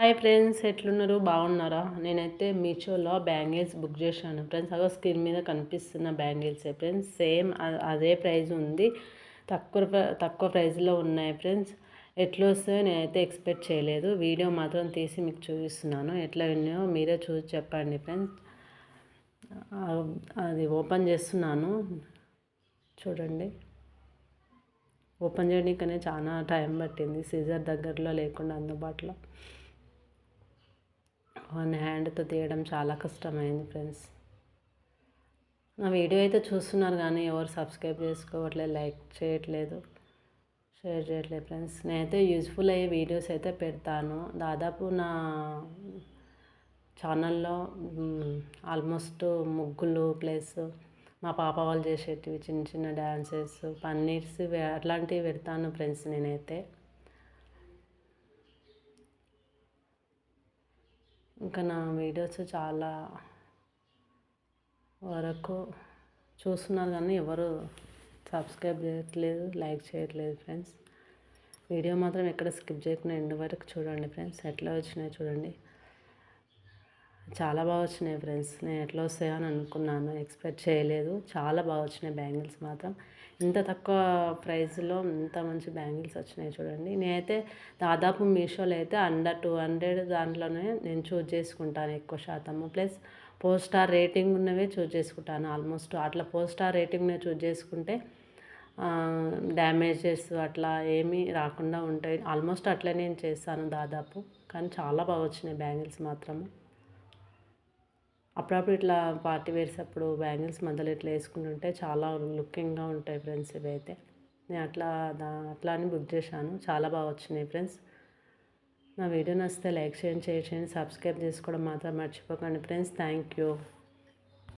Hi friends ఎట్లున్నారు? బాగున్నారా? నేనైతే మీషోలో బ్యాంగిల్స్ బుక్ చేశాను. ఫ్రెండ్స్ అగో స్క్రీన్ మీద కనిపిస్తున్న బ్యాంగిల్స్ ఫ్రెండ్స్. సేమ్ అదే ప్రైస్ ఉంది. తక్కువ తక్కువ ప్రైస్లో ఉన్నాయి ఫ్రెండ్స్. ఎట్లా వస్తాయో నేనైతే ఎక్స్పెక్ట్ చేయలేదు. వీడియో మాత్రం తీసి మీకు చూపిస్తున్నాను. ఎట్లా ఉన్నాయో మీరే చూసి చెప్పండి ఫ్రెండ్స్. అది ఓపెన్ చేస్తున్నాను. చూడండి. ఓపెన్ చేయడానికి చాలా టైం పట్టింది. సీజర్ దగ్గరలో లేకుండా అందుబాటులో. వన్ హ్యాండ్తో తీయడం చాలా కష్టమైంది ఫ్రెండ్స్. నా వీడియో అయితే చూస్తున్నారు కానీ ఎవరు సబ్స్క్రైబ్ చేసుకోవట్లేదు లైక్ చేయట్లేదు షేర్ చేయట్లేదు ఫ్రెండ్స్. నేనైతే యూజ్ఫుల్ అయ్యే వీడియోస్ అయితే పెడతాను. దాదాపు నా ఛానల్లో ఆల్మోస్ట్ ముగ్గులు ప్లస్ మా పాప వాళ్ళు చేసేటివి చిన్న చిన్న డ్యాన్సెస్ పన్నీర్స్ అట్లాంటివి పెడతాను ఫ్రెండ్స్ నేనైతే. ఇంకా నా వీడియోస్ చాలా వరకు చూస్తున్నారు కానీ ఎవరు సబ్స్క్రైబ్ చేయట్లేదు లైక్ చేయట్లేదు ఫ్రెండ్స్. వీడియో మాత్రం ఎక్కడ స్కిప్ చేయకుండా ఎండ్ వరకు చూడండి ఫ్రెండ్స్. ఎట్లా వచ్చినాయో చూడండి. చాలా బాగా వచ్చినాయి ఫ్రెండ్స్. నేను ఎట్లా వస్తాయో అని అనుకున్నాను. ఎక్స్పెక్ట్ చేయలేదు. చాలా బాగా వచ్చినాయి బ్యాంగిల్స్ మాత్రం. ఇంత తక్కువ ప్రైస్లో ఇంత మంచి బ్యాంగిల్స్ వచ్చినాయి చూడండి. నేనైతే దాదాపు మీషోలో అయితే అండర్ టూ హండ్రెడ్ దాంట్లోనే నేను చూజ్ చేసుకుంటాను ఎక్కువ శాతము. ప్లస్ ఫోర్ స్టార్ రేటింగ్ ఉన్నవే చూజ్ చేసుకుంటాను ఆల్మోస్ట్. అట్లా ఫోర్ స్టార్ రేటింగ్నే చూజ్ చేసుకుంటే డ్యామేజెస్ అట్లా ఏమీ రాకుండా ఉంటాయి. ఆల్మోస్ట్ అట్లా నేను చేస్తాను దాదాపు. కానీ చాలా బాగా వచ్చినాయి బ్యాంగిల్స్ మాత్రము. అప్పుడప్పుడు ఇట్లా పార్టీ వేర్స్ అప్పుడు బ్యాంగిల్స్ మధ్యలో ఇట్లా వేసుకుంటుంటే చాలా లుకింగ్గా ఉంటాయి ఫ్రెండ్స్ ఇవైతే. నేను అట్లా దా అట్లా అని బుక్ చేశాను. చాలా బాగా వచ్చినాయి ఫ్రెండ్స్. నా వీడియో నచ్చితే లైక్ చేయండి షేర్ చేయండి సబ్స్క్రైబ్ చేసుకోవడం మాత్రం మర్చిపోకండి ఫ్రెండ్స్. Thank you.